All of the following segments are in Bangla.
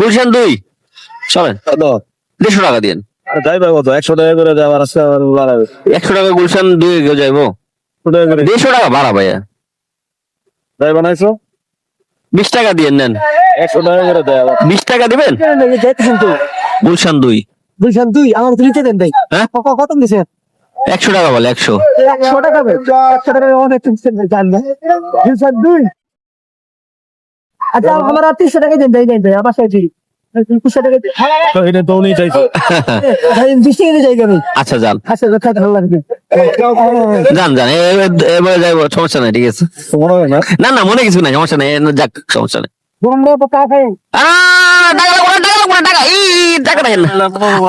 গুলশান দুই। চলেন। দেড়শো টাকা দিন যাইবা কত? একশো টাকা করে যাওয়ার আছে আবার বাড়াবে। একশো টাকা গুলশান দুই কেউ যাইবো। দেড়শো টাকা ভাড়া ভাইয়া। যাই বানাইছো? বিশ টাকা দিয়ে নেন। একশো টাকা করে দেয় আবার। বিশ টাকা দিবেন? যাইতেছেন তো। গুলশান দুই। দুইশান দুই আমার তো নিতে দেন ভাই। হ্যাঁ? কত দিছে একশো টাকা বলে একশো। একশো টাকা একশো টাকা অনেক দিচ্ছেন ভাই জান না। দুই। আচ্ছা আমার আর তিনশো টাকা দেন দেন আমার দিয়ে যাই আমি। আচ্ছা যান। আচ্ছা যান যান এ- এ- এবারে যাইবো সমস্যা নাই ঠিক আছে। না। না না মনে কিছু নাই সমস্যা নাই যাক সমস্যা নাই।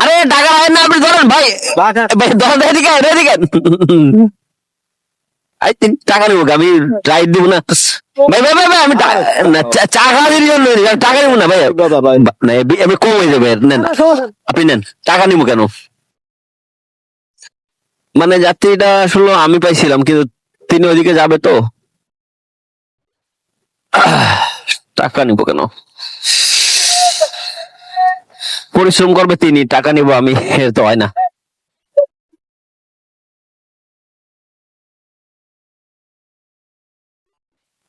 আরে টাকা রাখেন না আপনি ধরেন ভাই। ভাই ধরেন এদিকে এদিকে আয়। আই তিন টাকা নেব আমি রাইট দিব না? ভাই ভাই ভাই আমি চা- খাওয়ার জন্য টাকা নেব না ভাই। আমি কম হয়ে যাবে নেন। আপনি নেন টাকা নিবো কেন? মানে যাত্রীটা আসলে আমি পাইছিলাম কিন্তু তিনি ওইদিকে যাবে তো। টাকা নিবো কেন? পরিশ্রম করবে তিনি টাকা নিবো আমি এ তো হয় না।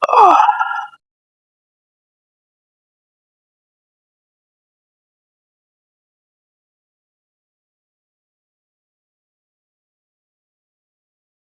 Oh.